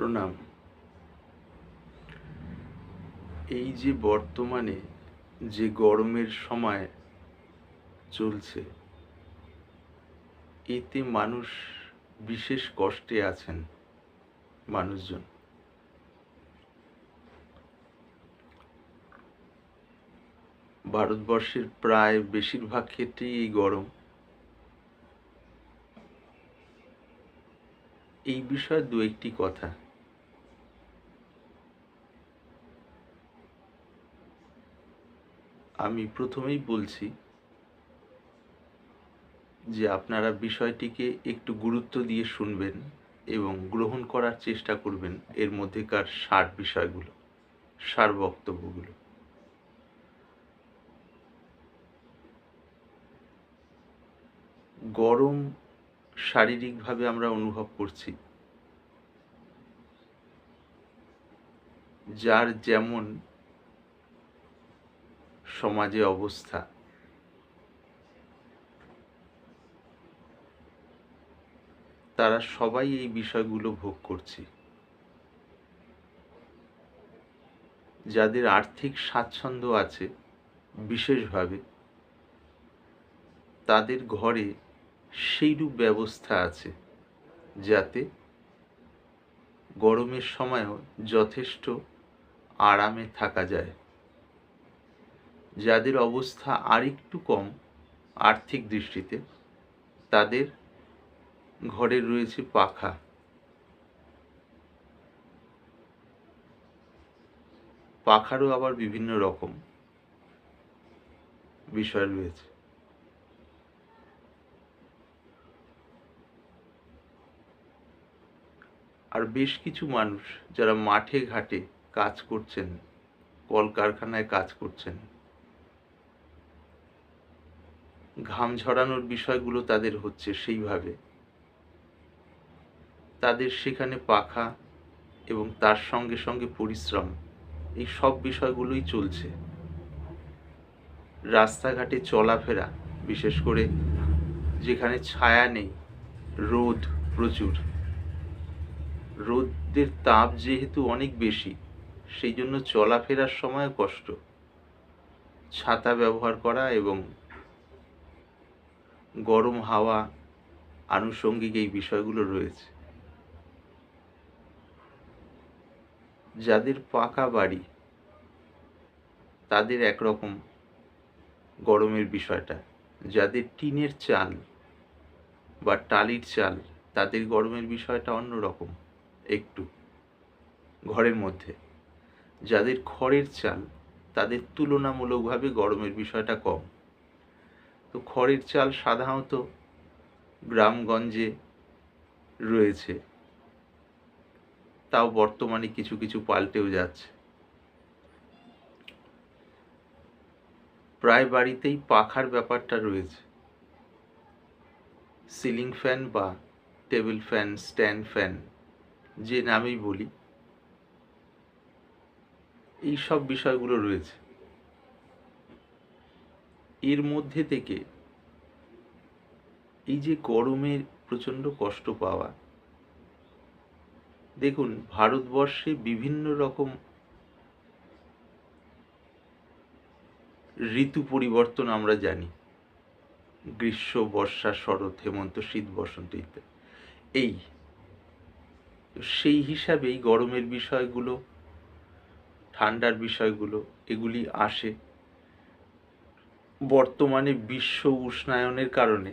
প্রণাম। এই যে বর্তমানে যে গরমের সময় চলছে, এতে মানুষ বিশেষ কষ্টে আছেন মানুষজন। ভারতবর্ষের প্রায় বেশিরভাগ ক্ষেত্রেই এই গরম। এই বিষয়ে দু একটি কথা। আমি প্রথমেই বলছি যে আপনারা বিষয়টিকে একটু গুরুত্ব দিয়ে শুনবেন এবং গ্রহণ করার চেষ্টা করবেন এর মধ্যেকার সার বিষয়গুলো, সার বক্তব্যগুলো। গরম শারীরিকভাবে আমরা অনুভব করছি। যার যেমন সমাজে অবস্থা। তারা সবাই এই বিষয়গুলো ভোগ করছে। যাদের আর্থিক স্বাচ্ছন্দ্য আছে, বিশেষভাবে তাদের ঘরে সেইরূপ ব্যবস্থা আছে, যাতে গরমের সময়ও যথেষ্ট আরামে থাকা যায়। যাদের অবস্থা আর একটু কম আর্থিক দৃষ্টিতে, তাদের ঘরে রয়েছে পাখা। পাখারও আবার বিভিন্ন রকম বিষয় রয়েছে। আর বেশ কিছু মানুষ যারা মাঠে ঘাটে কাজ করছেন, কলকারখানায় কাজ করছেন ঘাম ঝরানোর বিষয়গুলো তাদের হচ্ছে সেইভাবে। তাদের সেখানে পাখা এবং তার সঙ্গে সঙ্গে পরিশ্রম, এই সব বিষয়গুলোই চলছে। রাস্তাঘাটে চলাফেরা, বিশেষ করে যেখানে ছায়া নেই, রোদ প্রচুর। রোদের তাপ যেহেতু অনেক বেশি, সেই জন্য চলাফেরার সময় কষ্ট। ছাতা ব্যবহার করা এবং গরম হাওয়া, আনুষঙ্গিক এই বিষয়গুলো রয়েছে। যাদের পাকা বাড়ি, তাদের একরকম গরমের বিষয়টা। যাদের টিনের চাল বা টালির চাল, তাদের গরমের বিষয়টা অন্যরকম একটু ঘরের মধ্যে। যাদের খড়ের চাল, তাদের তুলনামূলকভাবে গরমের বিষয়টা কম। তো খড়ের চাল সাধারণত গ্রামগঞ্জে রয়েছে। তাও বর্তমানে কিছু কিছু পাল্টেও যাচ্ছে। প্রায় বাড়িতেই পাখার ব্যাপারটা রয়েছে। সিলিং ফ্যান বা টেবিল ফ্যান, স্ট্যান্ড ফ্যান, যে নামেই বলি এই সব বিষয়গুলো রয়েছে। এর মধ্যে থেকে এই যে গরমের প্রচণ্ড কষ্ট পাওয়া, দেখুন ভারতবর্ষে বিভিন্ন রকম ঋতু পরিবর্তন আমরা জানি। গ্রীষ্ম, বর্ষা, শরৎ, হেমন্ত, শীত, বসন্ত ইত্যাদি। এই, সেই হিসাবেই গরমের বিষয়গুলো, ঠান্ডার বিষয়গুলো, এগুলি আসে। বর্তমানে বিশ্ব উষ্ণায়নের কারণে।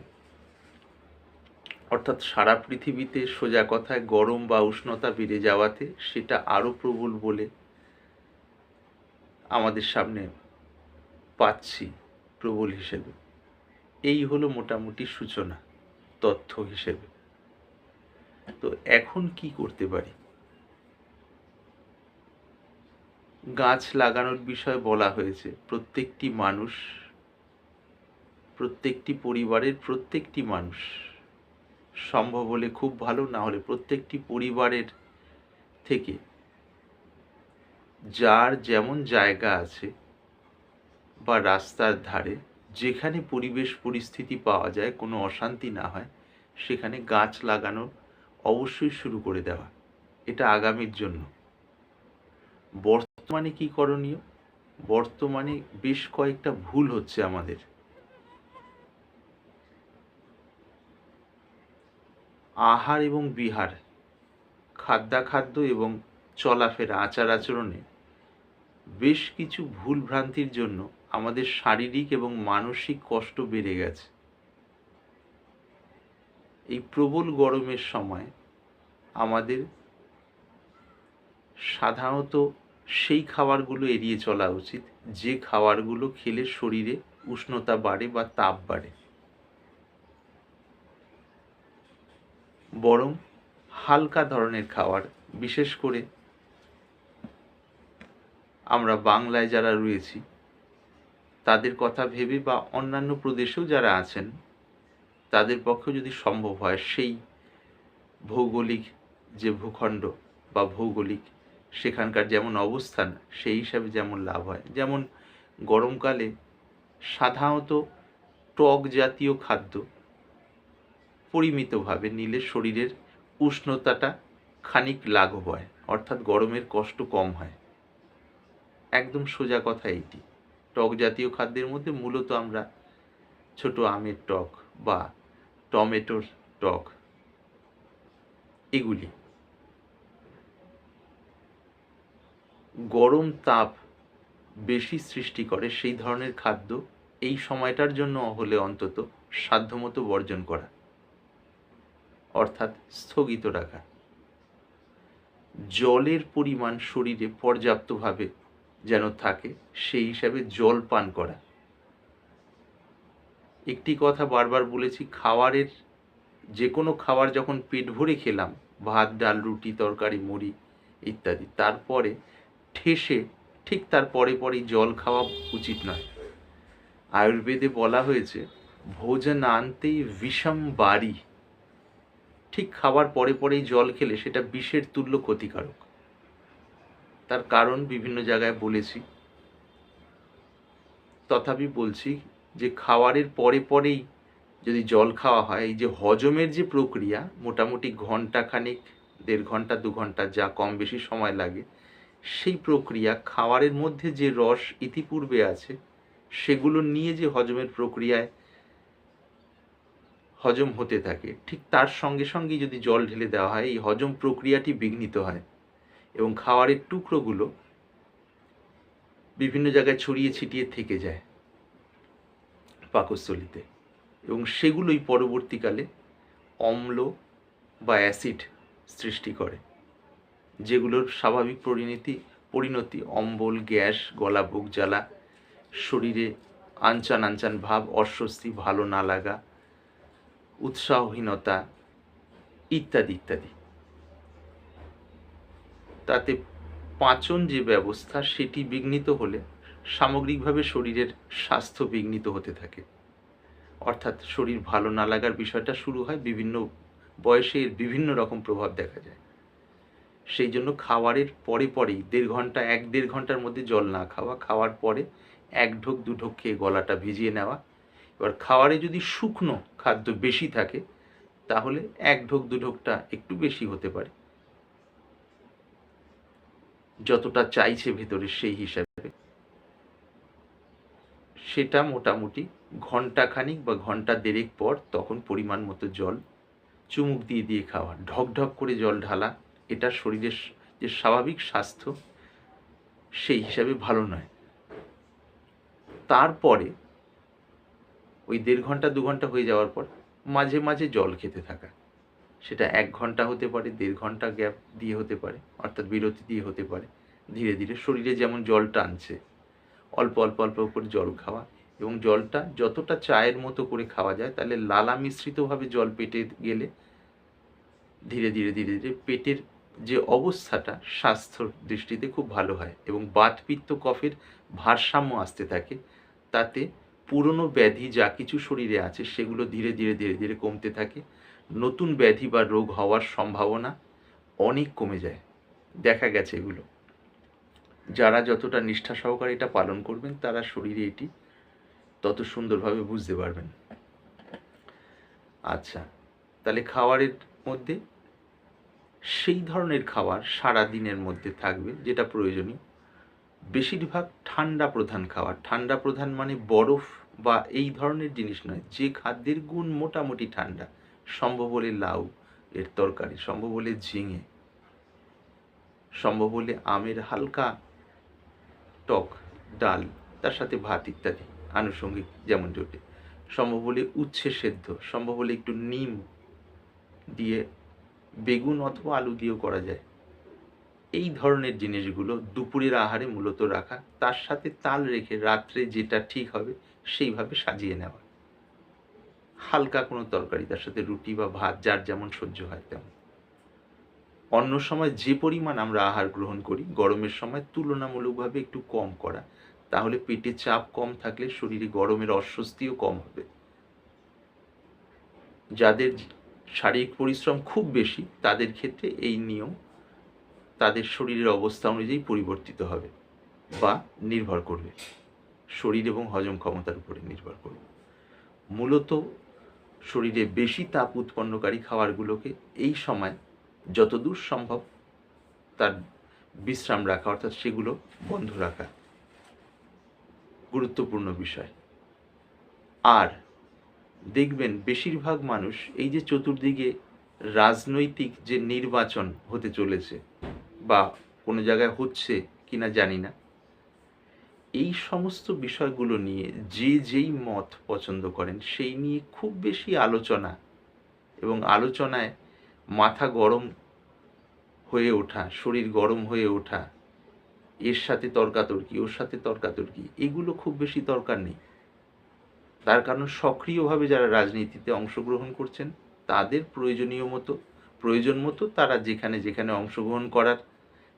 অর্থাৎ সারা পৃথিবীতে সোজা কথায় গরম বা উষ্ণতা বেড়ে যাওয়াতে সেটা আরও প্রবল বলে আমাদের সামনে পাচ্ছি প্রবল হিসেবে। এই হলো মোটামুটি সূচনা, তথ্য হিসেবে। তো এখন কি করতে পারি? গাছ লাগানোর বিষয়ে বলা হয়েছে, প্রত্যেকটি মানুষ প্রত্যেকটি পরিবারের প্রত্যেকটি মানুষ সম্ভব হলে খুব ভালো, না হলে প্রত্যেকটি পরিবারের থেকে যার যেমন জায়গা আছে বা রাস্তার ধারে, যেখানে পরিবেশ পরিস্থিতি পাওয়া যায়, কোনো অশান্তি না হয়, সেখানে গাছ লাগানো অবশ্যই শুরু করে দেওয়া। এটা আগামীর জন্য। বর্তমানে কি করণীয়? বর্তমানে বেশ কয়েকটা ভুল হচ্ছে আমাদের। আহার এবং বিহার, খাদ্যাখাদ্য এবং চলাফেরা, আচার আচরণে বেশ কিছু ভুল ভ্রান্তির জন্য আমাদের শারীরিক এবং মানসিক কষ্ট বেড়ে গেছে। এই প্রবল গরমের সময় আমাদের সাধারণত সেই খাবারগুলো এড়িয়ে চলা উচিত, যে খাবারগুলো খেলে শরীরে উষ্ণতা বাড়ে বা তাপ বাড়ে। বরং হালকা ধরনের খাবার বিশেষ করে আমরা বাংলায় যারা রয়েছি, তাদের কথা ভেবে বা অন্যান্য প্রদেশেও যারা আছেন, তাদের পক্ষে যদি সম্ভব হয়, সেই ভৌগোলিক যে ভূখণ্ড বা ভৌগোলিক সেখানকার যেমন অবস্থান, সেই হিসাবে যেমন লাভ হয়। যেমন গরমকালে সাধারণত টক জাতীয় খাদ্য পরিমিতভাবে নিলে শরীরের উষ্ণতাটা খানিক লাঘব হয়, অর্থাৎ গরমের কষ্ট কম হয়। একদম সোজা কথা এইটি। টক জাতীয় খাদ্যের মধ্যে মূলত আমরা ছোট আমের টক বা টমেটোর টক এগুলি। গরম তাপ বেশি সৃষ্টি করে সেই ধরনের খাদ্য এই সময়টার জন্য হলে অন্তত সাধ্যমতো বর্জন করা। অর্থাৎ স্থগিত রাখা। জলের পরিমাণ শরীরে পর্যাপ্তভাবে যেন থাকে, সেই হিসাবে জল পান করা। একটি কথা বারবার বলেছি, খাবারের যে কোনো খাবার যখন পেট ভরে খেলাম, ভাত, ডাল, রুটি, তরকারি, মুড়ি ইত্যাদি, তারপরে ঠেসে ঠিক তার পরে পরেই জল খাওয়া উচিত নয়। আয়ুর্বেদে বলা হয়েছে, ভোজন আনতেই বিষম বাড়ি। ঠিক খাবার পরে পরেই জল খেলে সেটা বিষের তুল্য ক্ষতিকারক। তার কারণ বিভিন্ন জায়গায় বলেছি। তথাপি বলছি যে খাবারের পরে পরেই যদি জল খাওয়া হয়, এই যে হজমের যে প্রক্রিয়া, মোটামুটি ঘণ্টা খানিক দেড় ঘণ্টা দু ঘণ্টা যা কম বেশি সময় লাগে, সেই প্রক্রিয়া, খাবারের মধ্যে যে রস ইতিপূর্বে আছে, সেগুলো নিয়ে যে হজমের প্রক্রিয়ায় হজম হতে থাকে। ঠিক তার সঙ্গে সঙ্গে যদি জল ঢেলে দেওয়া হয়, এই হজম প্রক্রিয়াটি বিঘ্নিত হয় এবং খাওয়ারের টুকরোগুলো বিভিন্ন জায়গায় ছড়িয়ে ছিটিয়ে থেকে যায় পাকস্থলিতে এবং সেগুলোই পরবর্তীকালে অম্ল বা অ্যাসিড সৃষ্টি করে, যেগুলোর স্বাভাবিক পরিণতি পরিণতি অম্বল, গ্যাস, গলা, বুক জ্বালা, শরীরে আনচান আনচান ভাব, অস্বস্তি, ভালো না লাগা উৎসাহহীনতা, ইত্যাদি ইত্যাদি। তাতে পাচন যে ব্যবস্থা, সেটি বিঘ্নিত হলে সামগ্রিকভাবে শরীরের স্বাস্থ্য বিঘ্নিত হতে থাকে। অর্থাৎ শরীর ভালো না লাগার বিষয়টা শুরু হয় বিভিন্ন বয়সে বিভিন্ন রকম প্রভাব দেখা যায়। সেই জন্য খাওয়ারের পরে পরেই দেড় ঘণ্টা, এক দেড় ঘণ্টার মধ্যে জল না খাওয়া, খাওয়ার পরে এক ঢোক, দু ঢোক খেয়ে গলাটা ভিজিয়ে নেওয়া এবার খাওয়ারে যদি শুকনো খাদ্য বেশি থাকে, তাহলে এক ঢোক, দু ঢোকটা একটু বেশি হতে পারে। যতটা চাইছে ভেতরে সেই হিসাবে। সেটা মোটামুটি ঘণ্টা খানিক বা ঘণ্টা দেড়েক পর তখন পরিমাণ মতো জল চুমুক দিয়ে দিয়ে খাওয়া। ঢক ঢক করে জল ঢালা, এটা শরীরের যে স্বাভাবিক স্বাস্থ্য, সেই হিসাবে ভালো নয়। তারপরে ওই দেড় ঘণ্টা, দু ঘণ্টা হয়ে যাওয়ার পর মাঝে মাঝে জল খেতে থাকা। সেটা এক ঘণ্টা হতে পারে, দেড় ঘণ্টা গ্যাপ দিয়ে হতে পারে, অর্থাৎ বিরতি দিয়ে হতে পারে। ধীরে ধীরে শরীরে যেমন জল টানছে, অল্প অল্প অল্প করে জল খাওয়া এবং জলটা যতটা চায়ের মতো করে খাওয়া যায়, তাহলে লালা মিশ্রিতভাবে জল পেটে গেলে ধীরে ধীরে ধীরে ধীরে পেটের যে অবস্থাটা স্বাস্থ্যর দৃষ্টিতে খুব ভালো হয় এবং বাতপিত্ত কফের ভারসাম্য আসতে থাকে। তাতে পুরনো ব্যাধি যা কিছু শরীরে আছে সেগুলো ধীরে ধীরে ধীরে ধীরে কমতে থাকে। নতুন ব্যাধি বা রোগ হওয়ার সম্ভাবনা অনেক কমে যায়। দেখা গেছে এগুলো। যারা যতটা নিষ্ঠা সহকারে এটা পালন করবেন, তারা শরীরে এটি তত সুন্দরভাবে বুঝতে পারবেন। আচ্ছা তাহলে খাবারের মধ্যে সেই ধরনের খাবার সারা দিনের মধ্যে থাকবে যেটা প্রয়োজনীয়। বেশিরভাগ ঠান্ডা প্রধান খাবার। ঠান্ডা প্রধান মানে বরফ বা এই ধরনের জিনিস নয়, যে খাদ্যের গুণ মোটামুটি ঠান্ডা। সম্ভব হলে লাউ এর তরকারি, সম্ভব হলে ঝিঙে, সম্ভব হলে আমের হালকা টক, ডাল, তার সাথে ভাত ইত্যাদি, আনুষঙ্গিক যেমন জোটে। সম্ভব হলে উচ্ছে সেদ্ধ, সম্ভব হলে একটু নিম দিয়ে বেগুন অথবা আলু দিয়েও করা যায়। এই ধরনের জিনিসগুলো দুপুরের আহারে মূলত রাখা, তার সাথে তাল রেখে রাত্রে যেটা ঠিক হবে সেইভাবে সাজিয়ে নেওয়া। হালকা কোনো তরকারি, তার সাথে রুটি বা ভাত, যার যেমন সহ্য হয় তেমন। অন্য সময় যে পরিমাণ আমরা আহার গ্রহণ করি, গরমের সময় তুলনামূলকভাবে একটু কম করা, তাহলে পেটে চাপ কম থাকলে শরীরে গরমের অস্বস্তিও কম হবে। যাদের শারীরিক পরিশ্রম খুব বেশি, তাদের ক্ষেত্রে এই নিয়ম তাদের শরীরের অবস্থা অনুযায়ী পরিবর্তিত হবে বা নির্ভর করবে। শরীর এবং হজম ক্ষমতার উপরে নির্ভর করবে। মূলত শরীরে বেশি তাপ উৎপন্নকারী খাবারগুলোকে এই সময় যতদূর সম্ভব তার বিশ্রাম রাখা, অর্থাৎ সেগুলো বন্ধ রাখা গুরুত্বপূর্ণ বিষয়। আর দেখবেন বেশিরভাগ মানুষ এই যে চতুর্দিকে রাজনৈতিক যে নির্বাচন হতে চলেছে বা কোনো জায়গায় হচ্ছে কিনা জানি না। এই সমস্ত বিষয়গুলো নিয়ে যে যেই মত পছন্দ করেন, সেই নিয়ে খুব বেশি আলোচনা এবং আলোচনায় মাথা গরম হয়ে ওঠা, শরীর গরম হয়ে ওঠা, এর সাথে তর্কাতর্কি, ওর সাথে তর্কাতর্কি, এগুলো খুব বেশি দরকার নেই। তার কারণ সক্রিয়ভাবে যারা রাজনীতিতে অংশগ্রহণ করছেন, তাদের প্রয়োজনীয় মতো প্রয়োজন মতো তারা যেখানে যেখানে অংশগ্রহণ করার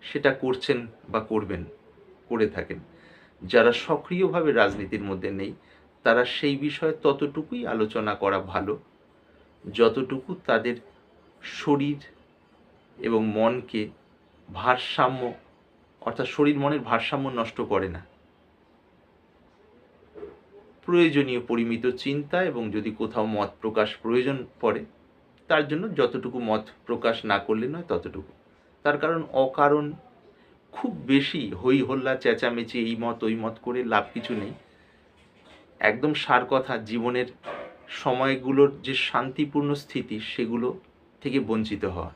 সেটা করছেন বা করবেন, করে থাকেন। যারা সক্রিয়ভাবে রাজনীতির মধ্যে নেই, তারা সেই বিষয়ে ততটুকুই আলোচনা করা ভালো, যতটুকু তাদের শরীর এবং মনকে ভারসাম্য, অর্থাৎ শরীর মনের ভারসাম্য নষ্ট করে না। প্রয়োজনীয় পরিমিত চিন্তা এবং যদি কোথাও মত প্রকাশ প্রয়োজন পড়ে তার জন্য যতটুকু মত প্রকাশ না করলে নয় ততটুকু। তার কারণ অকারণ খুব বেশি হই হল্লা, চেঁচামেচি, এই মত, ওই মত করে লাভ কিছু নেই। একদম সার কথা, জীবনের সময়গুলোর যে শান্তিপূর্ণ স্থিতি, সেগুলো থেকে বঞ্চিত হওয়া।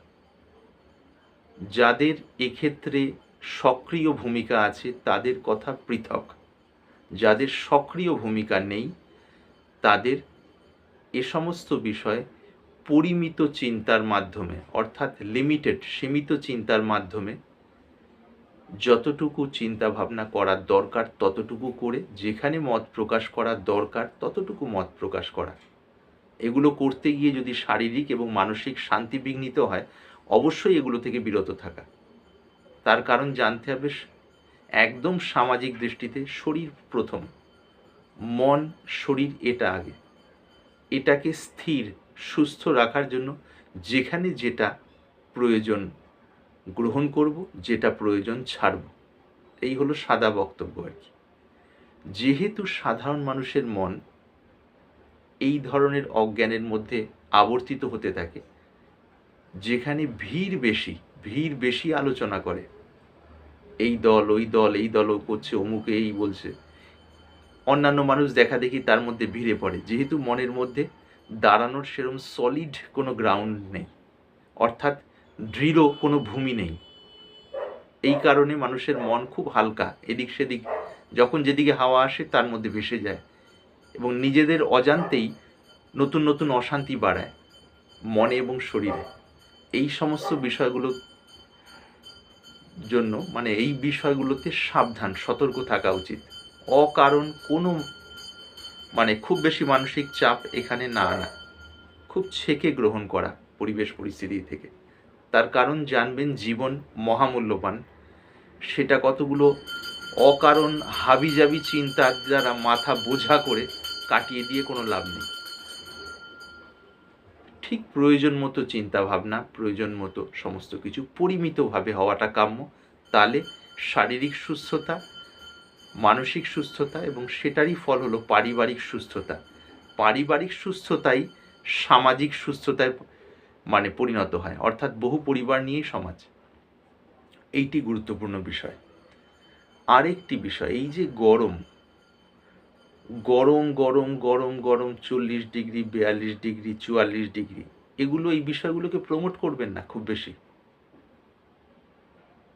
যাদের এক্ষেত্রে সক্রিয় ভূমিকা আছে, তাদের কথা পৃথক। যাদের সক্রিয় ভূমিকা নেই, তাদের এ সমস্ত বিষয়ে পরিমিত চিন্তার মাধ্যমে, অর্থাৎ লিমিটেড সীমিত চিন্তার মাধ্যমে যতটুকু চিন্তা ভাবনা করার দরকার ততটুকু করে, যেখানে মত প্রকাশ করার দরকার ততটুকু মত প্রকাশ করা। এগুলো করতে গিয়ে যদি শারীরিক এবং মানসিক শান্তি বিঘ্নিত হয়, অবশ্যই এগুলো থেকে বিরত থাকা। তার কারণ জানতে হবে, একদম সামাজিক দৃষ্টিতে শরীর প্রথম, মন, শরীর এটা আগে। এটাকে স্থির সুস্থ রাখার জন্য যেখানে যেটা প্রয়োজন গ্রহণ করব, যেটা প্রয়োজন ছাড়ব। এই হলো সাদা বক্তব্য আর কি। যেহেতু সাধারণ মানুষের মন এই ধরনের অজ্ঞানের মধ্যে আবর্তিত হতে থাকে, যেখানে ভিড় বেশি ভিড় বেশি আলোচনা করে, এই দল, ওই দল, এই দলও করছে, অমুকে এই বলছে, অন্যান্য মানুষ দেখা দেখি তার মধ্যে ভিড়ে পড়ে। যেহেতু মনের মধ্যে দাঁড়ানোর সেরম সলিড কোনো গ্রাউন্ড নেই। অর্থাৎ দৃঢ় কোনো ভূমি নেই। এই কারণে মানুষের মন খুব হালকা, এদিক সেদিক। যখন যেদিকে হাওয়া আসে, তার মধ্যে ভেসে যায়। এবং নিজেদের অজান্তেই নতুন নতুন অশান্তি বাড়ায়, মনে এবং শরীরে। এই সমস্ত বিষয়গুলো জন্য মানে এই বিষয়গুলোতে সাবধান, সতর্ক থাকা উচিত। অকারণ কোনো মানে খুব বেশি মানসিক চাপ এখানে না আনা। খুব ছেকে গ্রহণ করা পরিবেশ পরিস্থিতি থেকে। তার কারণ জানবেন জীবন মহামূল্যবান। সেটা কতগুলো অকারণ, হাবিজাবি চিন্তার দ্বারা মাথা বোঝা করে কাটিয়ে দিয়ে কোনো লাভ নেই। ঠিক প্রয়োজন মতো চিন্তা ভাবনা প্রয়োজন মতো সমস্ত কিছু পরিমিতভাবে হওয়াটা কাম্য। তাহলে শারীরিক সুস্থতা মানসিক সুস্থতা এবং সেটারই ফল হলো পারিবারিক সুস্থতা। পারিবারিক সুস্থতাই সামাজিক সুস্থতার মানে পরিণত হয়, অর্থাৎ বহু পরিবার নিয়েই সমাজ। এইটি গুরুত্বপূর্ণ বিষয়। আরেকটি বিষয়, এই যে গরম গরম গরম গরম গরম, চল্লিশ ডিগ্রি, বিয়াল্লিশ ডিগ্রি, চুয়াল্লিশ ডিগ্রি, এগুলো এই বিষয়গুলোকে প্রমোট করবেন না খুব বেশি।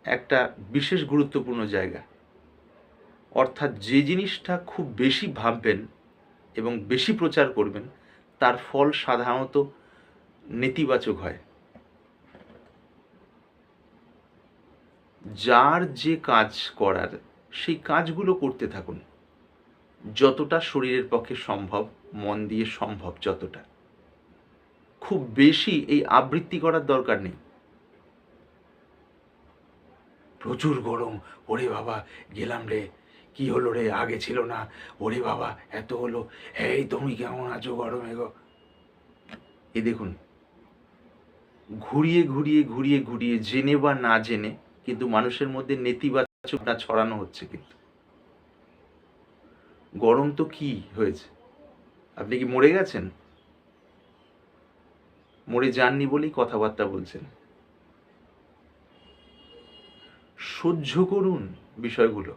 একটা বিশেষ গুরুত্বপূর্ণ জায়গা। অর্থাৎ যে জিনিসটা খুব বেশি ভাববেন এবং বেশি প্রচার করবেন, তার ফল সাধারণত নেতিবাচক হয়। যার যে কাজ করার, সেই কাজগুলো করতে থাকুন। যতটা শরীরের পক্ষে সম্ভব, মন দিয়ে সম্ভব যতটা। খুব বেশি এই আবৃত্তি করার দরকার নেই। প্রচুর গরম, ওরে বাবা, গেলাম রে। কি হলো রে? আগে ছিল না। ওরে বাবা, এত হলো। এই তুমি কেমন আছো গরমে গো এই দেখুন, ঘুরিয়ে ঘুরিয়ে ঘুরিয়ে ঘুরিয়ে জেনে বা না জেনে কিন্তু মানুষের মধ্যে নেতিবাচকটা ছড়ানো হচ্ছে কিন্তু। গরম তো কি হয়েছে? আপনি কি মরে গেছেন? মরে যাননি বলেই কথাবার্তা বলছেন। সহ্য করুন বিষয়গুলো।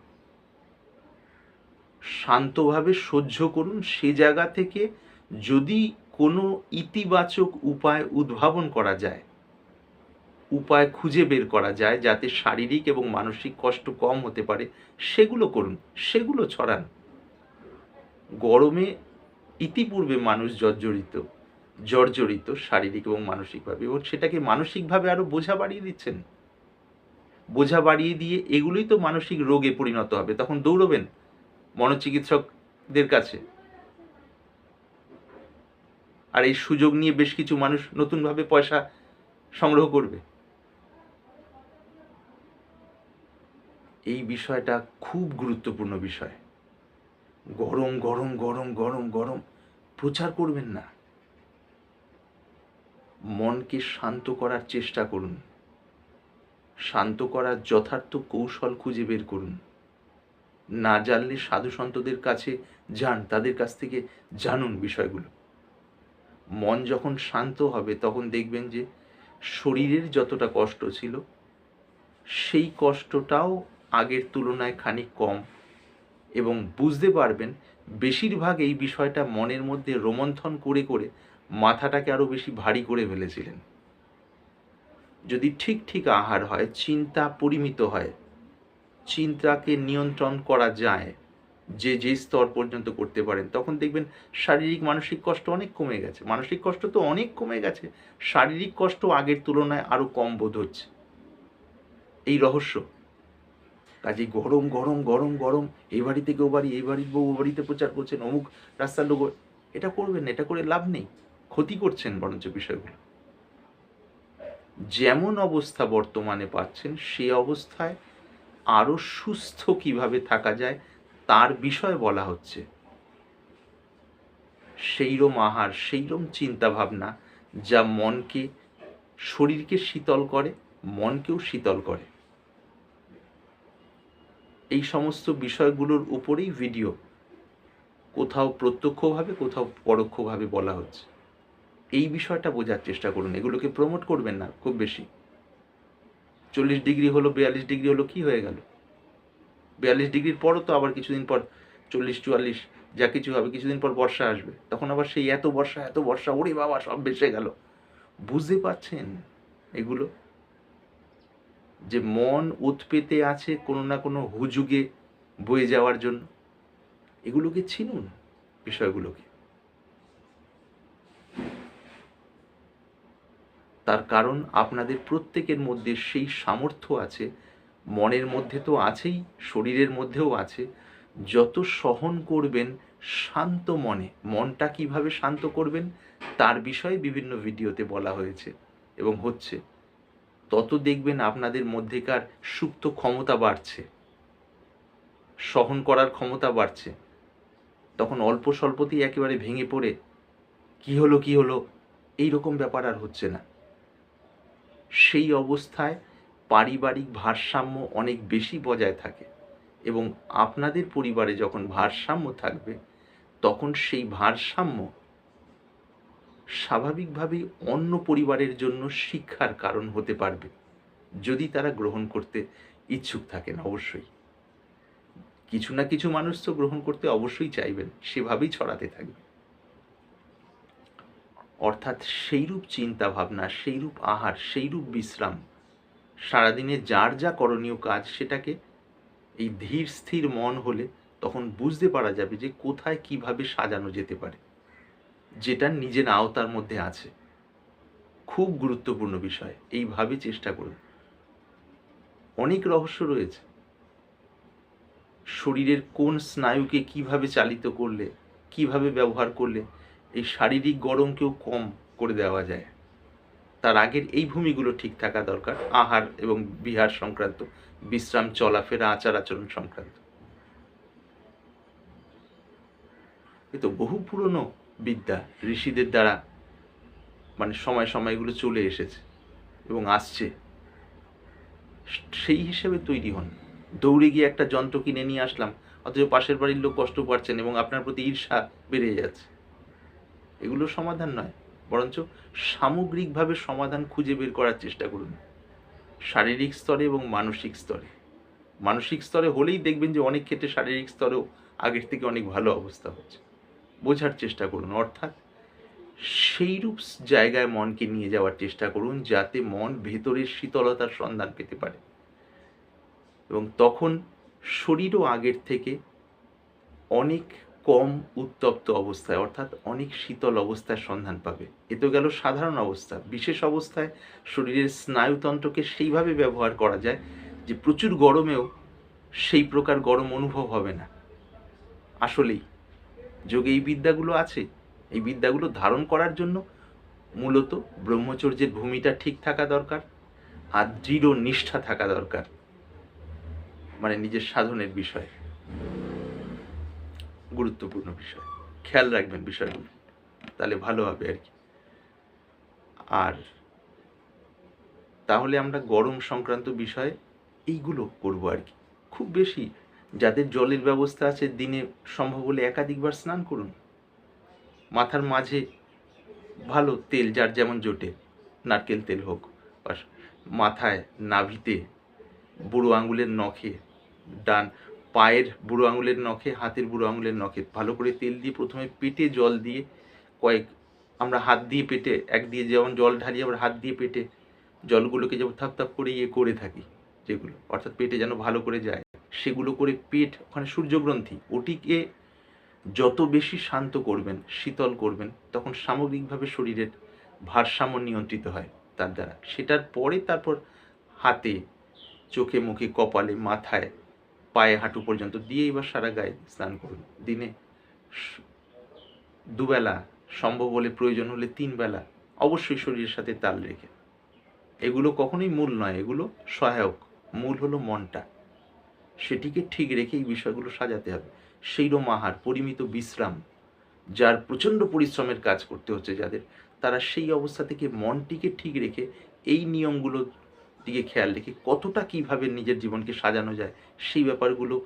শান্তভাবে সহ্য করুন, সে জায়গা থেকে যদি কোনো ইতিবাচক উপায় উদ্ভাবন করা যায়, উপায় খুঁজে বের করা যায় যাতে শারীরিক এবং মানসিক কষ্ট কম হতে পারে, সেগুলো করুন, সেগুলো ছড়ান। গরমে ইতিপূর্বে মানুষ জর্জরিত জর্জরিত শারীরিক এবং মানসিকভাবে এবং সেটাকে মানসিকভাবে আরও বোঝা বাড়িয়ে দিচ্ছেন। বোঝা বাড়িয়ে দিয়ে এগুলোই তো মানসিক রোগে পরিণত হবে, তখন দৌড়বেন। মনোচিকিৎসকদের কাছে। আর এই সুযোগ নিয়ে বেশ কিছু মানুষ নতুনভাবে পয়সা সংগ্রহ করবে। এই বিষয়টা খুব গুরুত্বপূর্ণ বিষয়। গরম গরম গরম গরম গরম প্রচার করবেন না। মনকে শান্ত করার চেষ্টা করুন। শান্ত করার যথার্থ কৌশল খুঁজে বের করুন। না জানলে সাধু সন্তদের কাছে যান, তাদের কাছ থেকে জানুন বিষয়গুলো। মন যখন শান্ত হবে, তখন দেখবেন যে শরীরের যতটা কষ্ট ছিল, সেই কষ্টটাও আগের তুলনায় খানিক কম এবং বুঝতে পারবেন বেশিরভাগ এই বিষয়টা মনের মধ্যে রোমন্থন করে করে মাথাটাকে আরও বেশি ভারী করে ফেলেছিলেন। যদি ঠিক ঠিক আহার হয়, চিন্তা পরিমিত হয় চিন্তাকে নিয়ন্ত্রণ করা যায়, যে যে স্তর পর্যন্ত করতে পারেন, তখন দেখবেন শারীরিক, মানসিক কষ্ট অনেক কমে গেছে। মানসিক কষ্ট তো অনেক কমে গেছে। শারীরিক কষ্ট আগের তুলনায় আরও কম বোধ হচ্ছে। এই রহস্য। কাজে গরম গরম গরম গরম এই বাড়ি থেকে ও বাড়ি এই বাড়ির বউ, ও বাড়িতে প্রচার করছেন, অমুক রাস্তার লোক, এটা করবেন, এটা করে লাভ নেই। ক্ষতি করছেন বরঞ্চ বিষয়গুলো। যেমন অবস্থা বর্তমানে পাচ্ছেন, সে অবস্থায় আরও সুস্থ কীভাবে থাকা যায়, তার বিষয়ে বলা হচ্ছে। সেইরম আহার, সেইরম চিন্তা ভাবনা যা মনকে, শরীরকে শীতল করে, মনকেও শীতল করে। এই সমস্ত বিষয়গুলোর উপরেই ভিডিও। কোথাও প্রত্যক্ষভাবে, কোথাও পরোক্ষভাবে বলা হচ্ছে। এই বিষয়টা বোঝার চেষ্টা করুন। এগুলোকে প্রমোট করবেন না, খুব বেশি। চল্লিশ ডিগ্রি হলো, বিয়াল্লিশ ডিগ্রি হলো, কি হয়ে গেল? বিয়াল্লিশ ডিগ্রির পরও তো আবার কিছুদিন পর চল্লিশ, চুয়াল্লিশ, যা কিছু হবে, কিছুদিন পর বর্ষা আসবে। তখন আবার সেই এত বর্ষা এত বর্ষা, ওরে বাবা, সব বেসে গেল। বুঝতে পারছেন এগুলো? যে মন উৎপেতে আছে কোনো না কোনো হুজুগে বয়ে যাওয়ার জন্য। এগুলোকে চিনুন বিষয়গুলোকে। তার কারণ আপনাদের প্রত্যেকের মধ্যে সেই সামর্থ্য আছে, মনের মধ্যে তো আছেই, শরীরের মধ্যেও আছে। যত সহন করবেন, শান্ত মনে, মনটা কীভাবে শান্ত করবেন, তার বিষয়ে বিভিন্ন ভিডিওতে বলা হয়েছে এবং হচ্ছে, তত দেখবেন আপনাদের মধ্যেকার সুপ্ত ক্ষমতা বাড়ছে। সহন করার ক্ষমতা বাড়ছে। তখন অল্প স্বল্পতেই একেবারে ভেঙে পড়ে, কি হলো কি হলো? এই রকম ব্যাপার আর হচ্ছে না। সেই অবস্থায় পারিবারিক ভারসাম্য অনেক বেশি বজায় থাকে এবং আপনাদের পরিবারে যখন ভারসাম্য থাকবে, তখন সেই ভারসাম্য স্বাভাবিকভাবেই অন্য পরিবারের জন্য শিক্ষার কারণ হতে পারবে, যদি তারা গ্রহণ করতে ইচ্ছুক থাকেন অবশ্যই। কিছু না কিছু মানুষ তো গ্রহণ করতে অবশ্যই চাইবেন, সেভাবেই ছড়াতে থাকবে। অর্থাৎ সেইরূপ চিন্তা ভাবনা সেইরূপ আহার, সেইরূপ বিশ্রাম, সারাদিনে যার যা করণীয় কাজ সেটাকে এই ধীর স্থির মন হলে তখন বুঝতে পারা যাবে যে কোথায় কীভাবে সাজানো যেতে পারে। যেটা নিজের আওতার মধ্যে আছে। খুব গুরুত্বপূর্ণ বিষয়, এইভাবে চেষ্টা করুন। অনেক রহস্য রয়েছে। শরীরের কোন স্নায়ুকে কীভাবে চালিত করলে, কীভাবে ব্যবহার করলে এই শারীরিক গরমকেও কম করে দেওয়া যায়। তার আগের এই ভূমিগুলো ঠিক থাকা দরকার। আহার এবং বিহার সংক্রান্ত, বিশ্রাম, চলাফেরা, আচার আচরণ সংক্রান্ত। এ তো বহু পুরনো বিদ্যা ঋষিদের দ্বারা মানে সময় সময়গুলো চলে এসেছে এবং আসছে। সেই হিসেবে তৈরি হন। দৌড়ে গিয়ে একটা যন্ত্র কিনে নিয়ে আসলাম, অথচ পাশের বাড়ির লোক কষ্ট পাচ্ছেন এবং আপনার প্রতি ঈর্ষা বেড়ে যাচ্ছে। এগুলো সমাধান নয়, বরঞ্চ সামগ্রিকভাবে সমাধান খুঁজে বের করার চেষ্টা করুন। শারীরিক স্তরে এবং মানসিক স্তরে। মানসিক স্তরে হলেই দেখবেন যে অনেক ক্ষেত্রে শারীরিক স্তরেও আগের থেকে অনেক ভালো অবস্থা হচ্ছে। বোঝার চেষ্টা করুন, অর্থাৎ সেইরূপ জায়গায় মনকে নিয়ে যাওয়ার চেষ্টা করুন, যাতে মন ভেতরের শীতলতার সন্ধান পেতে পারে। এবং তখন শরীরও আগের থেকে অনেক কম উত্তপ্ত অবস্থায়, অর্থাৎ অনেক শীতল অবস্থায় সন্ধান পাবে। এ তো গেল সাধারণ অবস্থা। বিশেষ অবস্থায় শরীরের স্নায়ুতন্ত্রকে সেইভাবে ব্যবহার করা যায় যে প্রচুর গরমেও সেই প্রকার গরম অনুভব হবে না। আসলেই, যোগে এই বিদ্যাগুলো আছে। এই বিদ্যাগুলো ধারণ করার জন্য মূলত ব্রহ্মচর্যের ভূমিটা ঠিক থাকা দরকার আর দৃঢ় নিষ্ঠা থাকা দরকার। মানে নিজের সাধনের বিষয়ে। গুরুত্বপূর্ণ বিষয়। খেয়াল রাখবেন বিষয়গুলো, তাহলে ভালো হবে আর কি। আর তাহলে আমরা গরম সংক্রান্ত বিষয়ে এইগুলো করব আর কি। খুব বেশি, যাদের জলের ব্যবস্থা আছে দিনে সম্ভব হলে একাধিকবার স্নান করুন। মাথার মাঝে ভালো তেল, যার যেমন জোটে, নারকেল তেল হোক বা মাথায় নাভিতে বুড়ো আঙুলের নখে ডান পায়ের বুড়ো আঙুলের নখে, হাতের বুড়ো আঙুলের নখে। ভালো করে তেল দিয়ে প্রথমে পেটে জল দিয়ে কয়েক, আমরা হাত দিয়ে পেটে, এক দিয়ে যেমন জল ঢালি আবার হাত দিয়ে পেটে জলগুলোকে যেমন থাপ থাপ করে ইয়ে করে থাকি যেগুলো। অর্থাৎ পেটে যেন ভালো করে যায়। সেগুলো করে পেট, ওখানে সূর্যগ্রন্থি, ওটিকে যত বেশি শান্ত করবেন, শীতল করবেন, তখন সামগ্রিকভাবে শরীরের ভারসাম্য নিয়ন্ত্রিত হয় তার দ্বারা। সেটার পরে তারপর হাতে, চোখে, মুখে, কপালে, মাথায় পায়ে হাঁটু পর্যন্ত দিয়ে এবার সারা গায়ে স্নান করুন। দিনে দুবেলা সম্ভব হলে, প্রয়োজন হলে তিন বেলা অবশ্যই শরীরের সাথে তাল রেখে। এগুলো কখনোই মূল নয়, এগুলো সহায়ক। মূল হলো মনটা। সেটিকে ঠিক রেখে এই বিষয়গুলো সাজাতে হবে। সেইরম আহার, পরিমিত বিশ্রাম, যার প্রচণ্ড পরিশ্রমের কাজ করতে হচ্ছে যাদের, তারা সেই অবস্থা থেকে মনটিকে ঠিক রেখে এই নিয়মগুলোর দিকে খেয়াল রেখে কতটা কীভাবে নিজের জীবনকে সাজানো যায়, সেই ব্যাপারগুলো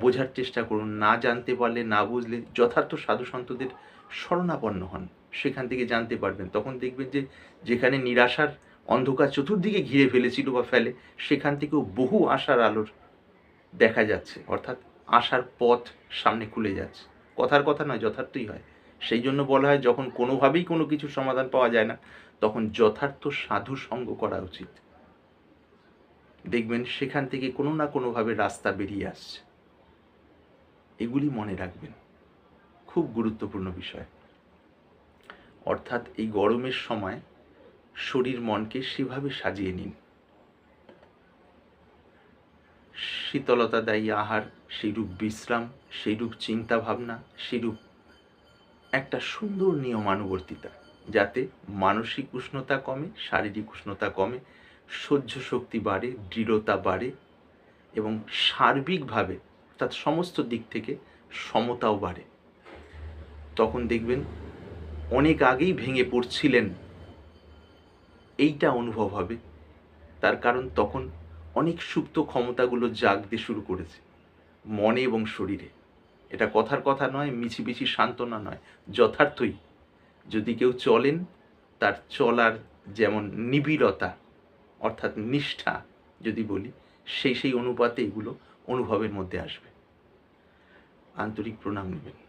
বোঝার চেষ্টা করুন। না জানতে পারলে, না বুঝলে যথার্থ সাধু সন্তদের শরণাপন্ন হন। সেখান থেকে জানতে পারবেন। তখন দেখবেন যে, যেখানে নিরাশার অন্ধকার চতুর্দিকে ঘিরে ফেলেছিল বা ফেলে, সেখান থেকেও বহু আশার আলোর দেখা যাচ্ছে। অর্থাৎ আশার পথ সামনে খুলে যাচ্ছে। কথার কথা নয়, যথার্থই হয়। সেই জন্য বলা হয়, যখন কোনোভাবেই কোনো কিছু সমাধান পাওয়া যায় না, তখন যথার্থ সাধু সঙ্গ করা উচিত। দেখবেন সেখান থেকে কোনো না কোনোভাবে রাস্তা বেরিয়ে আসছে। এগুলি মনে রাখবেন। খুব গুরুত্বপূর্ণ বিষয়। অর্থাৎ এই গরমের সময় শরীর মনকে সেভাবে সাজিয়ে নিন। শীতলতা দায়ী আহার, সেইরূপ বিশ্রাম, সেইরূপ চিন্তা ভাবনা সেইরূপ একটা সুন্দর নিয়মানুবর্তিতা, যাতে মানসিক উষ্ণতা কমে, শারীরিক উষ্ণতা কমে সহ্য শক্তি বাড়ে, দৃঢ়তা বাড়ে এবং সার্বিকভাবে অর্থাৎ সমস্ত দিক থেকে সমতাও বাড়ে। তখন দেখবেন অনেক আগেই ভেঙে পড়ছিলেন। এইটা অনুভব হবে। তার কারণ তখন অনেক সুপ্ত ক্ষমতাগুলো জাগতে শুরু করেছে, মনে এবং শরীরে। এটা কথার কথা নয়, মিছিমিছি সান্ত্বনা নয়, যথার্থই। যদি কেউ চলেন, তার চলার যেমন নিবিড়তা অর্থাৎ নিষ্ঠা যদি বলি সেই সেই অনুপাতে এগুলো অনুভবের মধ্যে আসবে। আন্তরিক প্রণাম নেবেন।